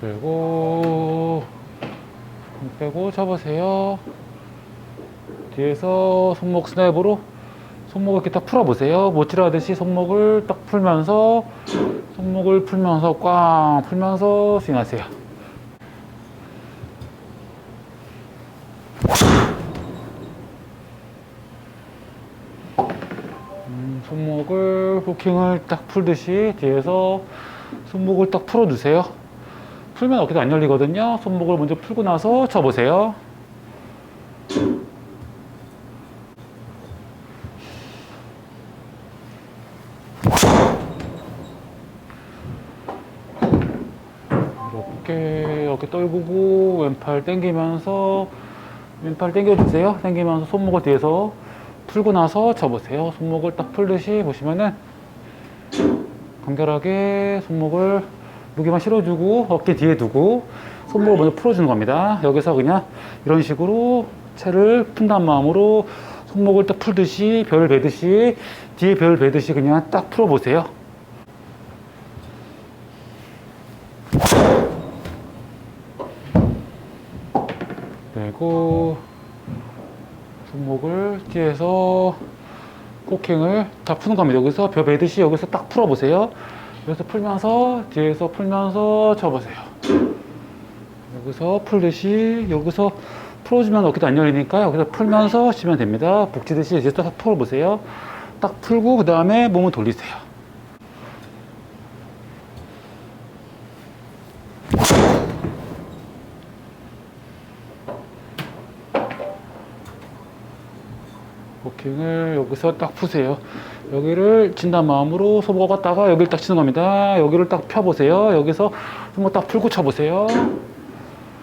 빼고 힘 빼고 접으세요. 뒤에서 손목 스냅으로 손목을 이렇게 딱 풀어보세요. 모찌라듯이 손목을 딱 풀면서 손목을 풀면서 꽝 풀면서 스윙하세요. 음, 손목을 후킹을 딱 풀듯이 뒤에서 손목을 딱 풀어주세요. 풀면 어깨도 안 열리거든요. 손목을 먼저 풀고 나서 쳐보세요. 이렇게 어깨 떨구고 왼팔 당기면서 왼팔 당겨주세요. 당기면서 손목을 뒤에서 풀고 나서 쳐보세요. 손목을 딱 풀듯이 보시면은 간결하게 손목을 무게만 실어주고 어깨 뒤에 두고 손목을 먼저 풀어주는 겁니다. 여기서 그냥 이런 식으로 채를 푼다는 마음으로 손목을 딱 풀듯이 별 베듯이 뒤에 별 베듯이 그냥 딱 풀어보세요. 그리고 손목을 뒤에서 코킹을 다 푸는 겁니다. 여기서 벼 베듯이 여기서 딱 풀어보세요. 여기서 풀면서 뒤에서 풀면서 쳐보세요. 여기서 풀듯이 여기서 풀어주면 어깨도 안 열리니까 여기서 풀면서 치면 됩니다. 이제 딱 풀어보세요. 딱 풀고 그 다음에 몸을 돌리세요. 워킹을 여기서 딱 푸세요. 여기를 친단 마음으로 손목 갔다가 여기를 딱 치는 겁니다. 여기를 딱 펴보세요. 여기서 손목 딱 풀고 쳐보세요.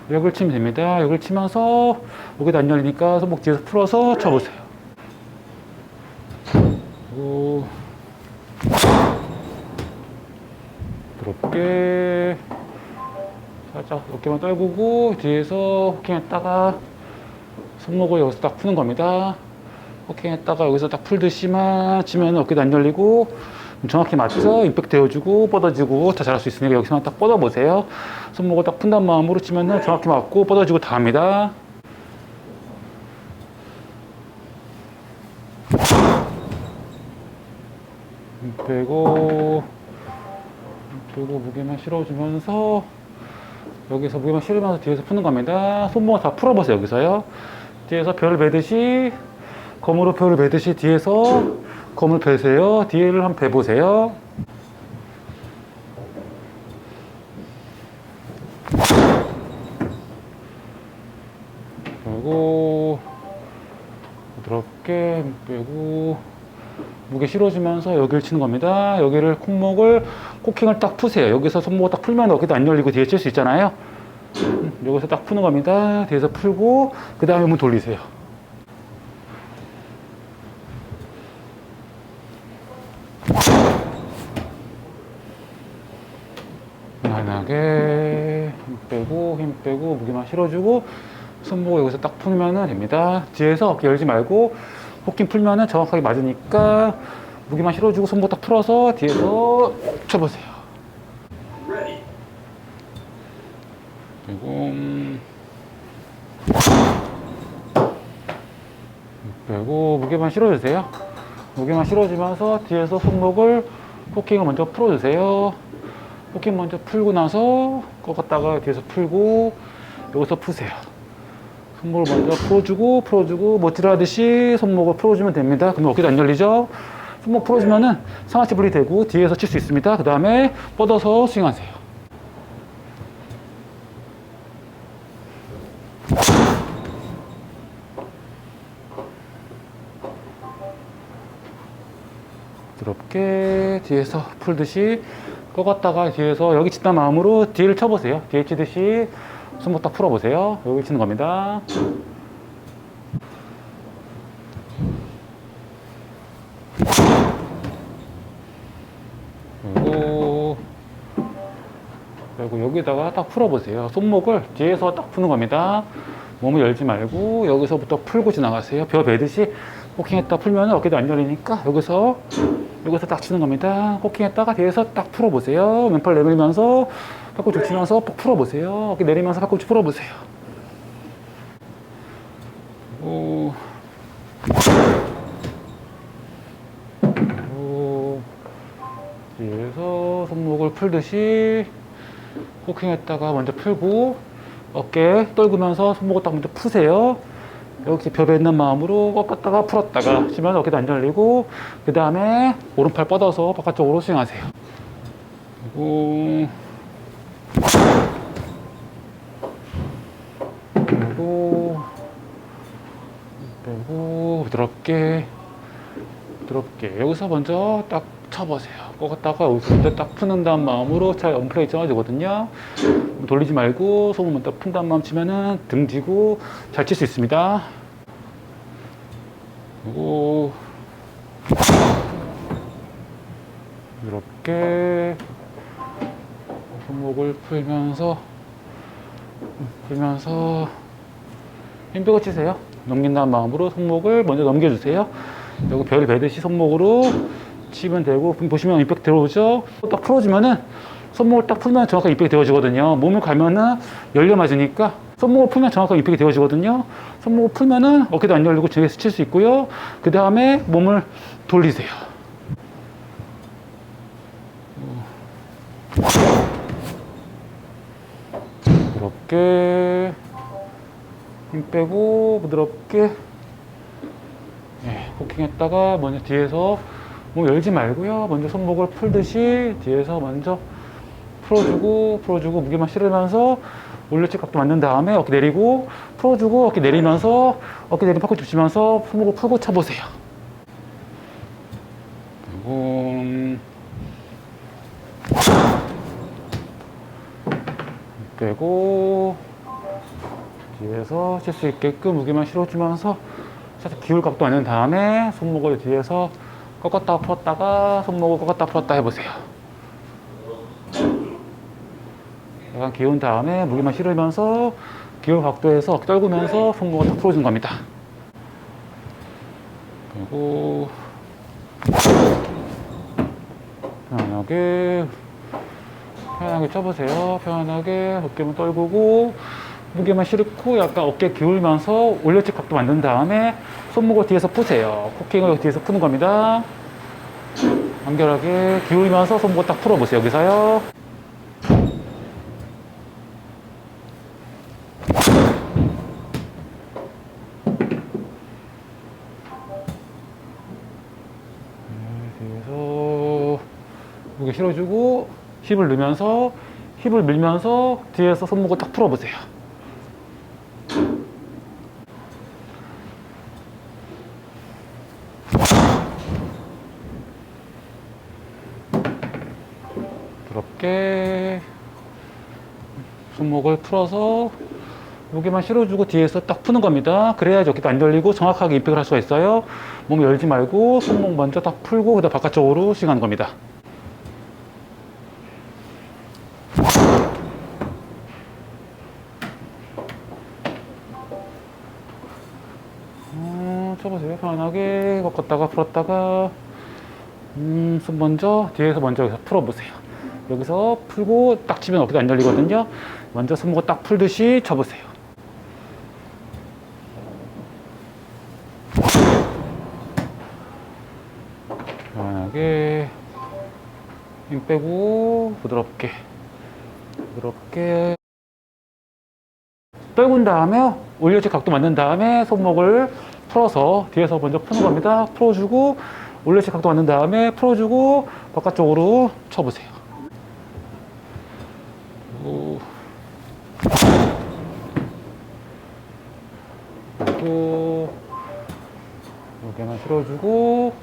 여기를 치면 됩니다. 여기를 치면서 여기도 안 열리니까 손목 뒤에서 풀어서 쳐보세요. 그리고 부드럽게 살짝 어깨만 떨구고 뒤에서 호킹했다가 손목을 여기서 딱 푸는 겁니다. 호킹 했다가 여기서 딱 풀듯이만 치면 어깨도 안 열리고 정확히 맞죠? 임팩트 되어주고 뻗어지고 다 잘할 수 있으니까 여기서만 딱 뻗어보세요. 손목을 딱 푼단 마음으로 치면 정확히 맞고 뻗어지고 다 합니다. 힘 빼고 힘 빼고 무게만 실어주면서 여기서 무게만 실으면서 뒤에서 푸는 겁니다. 손목을 다 풀어보세요. 여기서요. 뒤에서 별을 베듯이 검으로 표를 베듯이 뒤에서 검을 베세요. 뒤에를 한번 베보세요. 그리고 부드럽게 빼고 무게 실어주면서 여기를 치는 겁니다. 여기를 콩목을 코킹을 딱 푸세요. 여기서 손목을 딱 풀면 어깨도 안 열리고 뒤에 칠 수 있잖아요. 음, 여기서 딱 푸는 겁니다. 뒤에서 풀고 그 다음에 한번 돌리세요. 힘 빼고 힘 빼고 무게만 실어주고 손목을 여기서 딱 풀면 됩니다. 뒤에서 어깨 열지 말고 호킹 풀면은 정확하게 맞으니까 무게만 실어주고 손목 딱 풀어서 뒤에서 쳐보세요. 그리고 음, 빼고 무게만 실어주세요. 무게만 실어주면서 뒤에서 손목을 호킹을 먼저 풀어주세요. 호킹 먼저 풀고 나서 꺾었다가 뒤에서 풀고 여기서 푸세요. 손목을 먼저 풀어주고 풀어주고 모티를 하듯이 손목을 풀어주면 됩니다. 그러면 어깨도 안 열리죠? 손목 풀어주면은 상하체 분리 되고 뒤에서 칠 수 있습니다. 그 다음에 뻗어서 스윙하세요. 부드럽게 뒤에서 풀듯이 꺾었다가 뒤에서 여기 친다 마음으로 뒤를 쳐보세요. 뒤에 치듯이 손목 딱 풀어보세요. 여기 치는 겁니다. 그리고 그리고 여기다가 딱 풀어보세요. 손목을 뒤에서 딱 푸는 겁니다. 몸을 열지 말고 여기서부터 풀고 지나가세요. 벼 베듯이 코킹했다 풀면 어깨도 안 열리니까 여기서 여기서 딱 치는 겁니다. 코킹했다가 뒤에서 딱 풀어보세요. 왼팔 내밀면서 팔꿈치 치면서 푹 풀어보세요. 어깨 내리면서 팔꿈치 풀어보세요. 오. 오. 뒤에서 손목을 풀듯이 코킹했다가 먼저 풀고 어깨 떨구면서 손목을 딱 먼저 푸세요. 이렇게 벽에 있는 마음으로 꺾었다가 풀었다가 치면 어깨도 안 열리고 그 다음에 오른팔 뻗어서 바깥쪽으로 스윙하세요. 그리고 그리고 빼고 부드럽게 부드럽게 여기서 먼저 딱 쳐보세요. 꺾었다가 여기서 딱 푸는 다음 마음으로 잘 언플레이 잡아주거든요. 돌리지 말고 손을 먼저 푼 다음 마음 치면은 등지고 잘 칠 수 있습니다. 그리고 이렇게 손목을 풀면서 풀면서 힘 빼고 치세요. 넘긴다는 마음으로 손목을 먼저 넘겨주세요. 여기 별 베듯이 손목으로 치면 되고 보시면 임팩트 들어오죠. 딱 풀어주면은 손목을 딱 풀면 정확하게 임팩트 되어지거든요. 몸을 갈면은 열려 맞으니까 손목을 풀면 정확하게 임팩트 되어지거든요. 손목을 풀면은 어깨도 안 열리고 뒤에서 칠수 있고요. 그 다음에 몸을 돌리세요. 부드럽게 힘 빼고 부드럽게 예, 코킹했다가 먼저 뒤에서 몸 열지 말고요. 먼저 손목을 풀듯이 뒤에서 먼저 풀어주고 풀어주고 무게만 실으면서 올려치 각도 만든 다음에 어깨 내리고 풀어주고 어깨 내리면서 어깨 내리면 팔꿈치 붙이면서 손목을 풀고 쳐보세요. 그리고 빼고 뒤에서 칠 수 있게끔 무게만 실어주면서 살짝 기울 각도 만든 다음에 손목을 뒤에서 꺾었다 풀었다가 손목을 꺾었다 풀었다 해보세요. 약간 기운 다음에 무게만 실으면서 기울 각도에서 떨구면서 손목을 딱 풀어준 겁니다. 그리고 편안하게 편안하게 쳐보세요. 편안하게 어깨만 떨구고 무게만 실고 약간 어깨 기울면서 올려치 각도 만든 다음에 손목을 뒤에서 푸세요. 코킹을 뒤에서 푸는 겁니다. 간결하게 기울면서 손목을 딱 풀어보세요. 여기서요. 네, 뒤에서 무게 실어주고 힙을 넣으면서 힙을 밀면서 뒤에서 손목을 딱 풀어보세요. 부드럽게 손목을 풀어서 무게만 실어주고 뒤에서 딱 푸는 겁니다. 그래야지 어깨도 안 열리고 정확하게 임팩을 할 수가 있어요. 몸 열지 말고 손목 먼저 딱 풀고 그다음 바깥쪽으로 스윙하는 겁니다. 음, 쳐보세요. 편안하게 꺾었다가 풀었다가 음, 손 먼저 뒤에서 먼저 풀어보세요. 여기서 풀고 딱 치면 어깨도 안 열리거든요. 먼저 손목을 딱 풀듯이 쳐보세요. 편안하게 힘 빼고 부드럽게 부드럽게 떨군 다음에 올려치 각도 만든 다음에 손목을 풀어서 뒤에서 먼저 푸는 겁니다. 풀어주고 올려치 각도 만든 다음에 풀어주고 바깥쪽으로 쳐보세요. 그리고 그리고 실어주고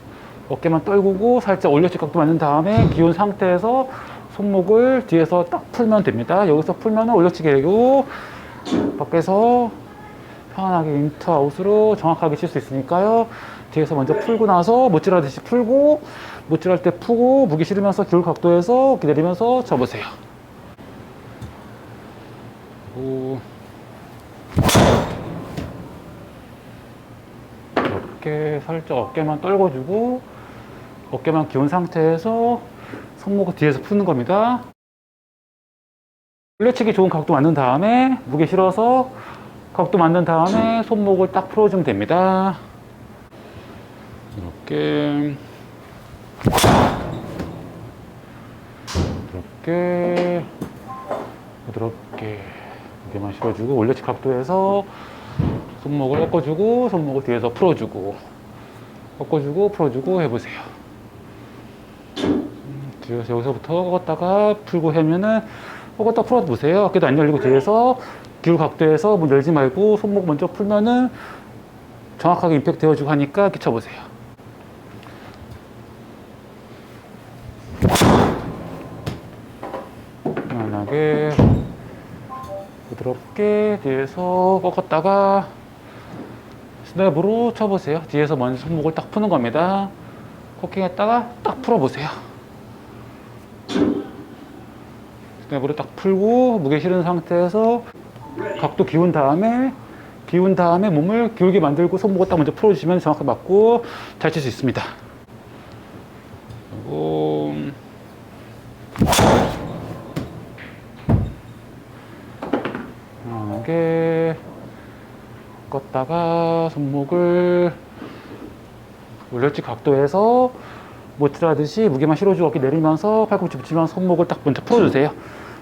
어깨만 떨구고 살짝 올려치 각도 만든 다음에 기운 상태에서 손목을 뒤에서 딱 풀면 됩니다. 여기서 풀면 올려치기 되고 밖에서 편안하게 인투 아웃으로 정확하게 칠 수 있으니까요. 뒤에서 먼저 풀고 나서 못질하듯이 풀고 못질할 때 푸고 무게 실으면서 기울 각도에서 기다리면서 접으세요. 그리고 이렇게 살짝 어깨만 떨궈주고 어깨만 기운 상태에서 손목을 뒤에서 푸는 겁니다. 올려치기 좋은 각도 만든 다음에 무게 실어서 각도 만든 다음에 손목을 딱 풀어주면 됩니다. 이렇게 부드럽게 부드럽게 무게만 실어주고 올려치기 각도에서 손목을 꺾어주고 손목을 뒤에서 풀어주고 꺾어주고 풀어주고 해보세요. 음, 뒤에서 여기서부터 꺾었다가 풀고 하면은 꺾었다 풀어 보세요. 어깨도 안 열리고 뒤에서 기울 각도에서 문 열지 말고 손목 먼저 풀면은 정확하게 임팩트 되어주고 하니까 끼쳐보세요. 부드럽게 뒤에서 꺾었다가 스냅으로 쳐보세요. 뒤에서 먼저 손목을 딱 푸는 겁니다. 코킹했다가 딱 풀어보세요. 스냅으로 딱 풀고 무게 실은 상태에서 각도 기운 다음에 기운 다음에 몸을 기울게 만들고 손목을 딱 먼저 풀어주시면 정확하게 맞고 잘 칠 수 있습니다. 그리고 편안하게 껐다가 손목을 올려치 각도에서 모트라듯이 무게만 실어주고 내리면서 팔꿈치 붙이면서 손목을 딱 먼저 풀어주세요.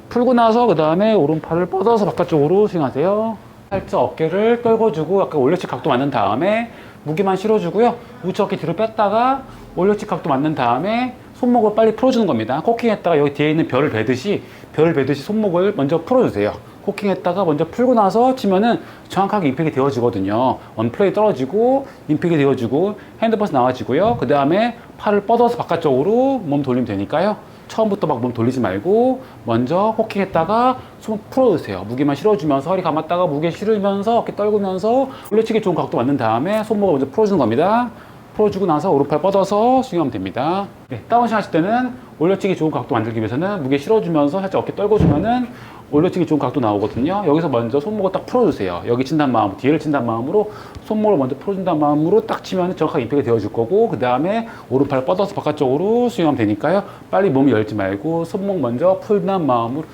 풀고 나서 그 다음에 오른팔을 뻗어서 바깥쪽으로 스윙하세요. 살짝 어깨를 떨궈주고 아까 올려치 각도 맞는 다음에 무게만 실어주고요. 우측 어깨 뒤로 뺐다가 올려치 각도 맞는 다음에 손목을 빨리 풀어주는 겁니다. 코킹했다가 여기 뒤에 있는 별을 베듯이 별을 베듯이 손목을 먼저 풀어주세요. 코킹했다가 먼저 풀고 나서 치면은 정확하게 임팩이 되어지거든요. 언플레이 떨어지고 임팩이 되어지고 핸드버스 나와지고요. 그 다음에 팔을 뻗어서 바깥쪽으로 몸 돌리면 되니까요. 처음부터 막 몸 돌리지 말고 먼저 호킹했다가 손 풀어주세요. 무게만 실어주면서 허리 감았다가 무게 실으면서 어깨 떨구면서 올려치기 좋은 각도 만든 다음에 손목을 먼저 풀어주는 겁니다. 풀어주고 나서 오른팔 뻗어서 스윙하면 됩니다. 네, 다운샷 하실 때는 올려치기 좋은 각도 만들기 위해서는 무게 실어주면서 살짝 어깨 떨궈주면은 올려치기 좋은 각도 나오거든요. 여기서 먼저 손목을 딱 풀어주세요. 여기 친다는 마음, 뒤를 친다는 마음으로 손목을 먼저 풀어준다는 마음으로 딱 치면 정확하게 임팩이 되어줄 거고 그 다음에 오른팔 뻗어서 바깥쪽으로 스윙하면 되니까요. 빨리 몸 열지 말고 손목 먼저 풀다는 마음으로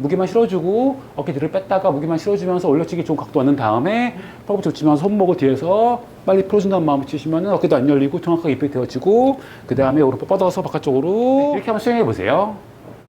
무게만 실어주고 어깨 뒤를 뺐다가 무게만 실어주면서 올려치기 좋은 각도 얻는 다음에 팔꿈치 붙이면서 손목을 뒤에서 빨리 풀어준다는 마음으로 치시면 어깨도 안 열리고 정확하게 임팩이 되어지고 그 다음에 오른팔 뻗어서 바깥쪽으로 이렇게 한번 스윙해 보세요.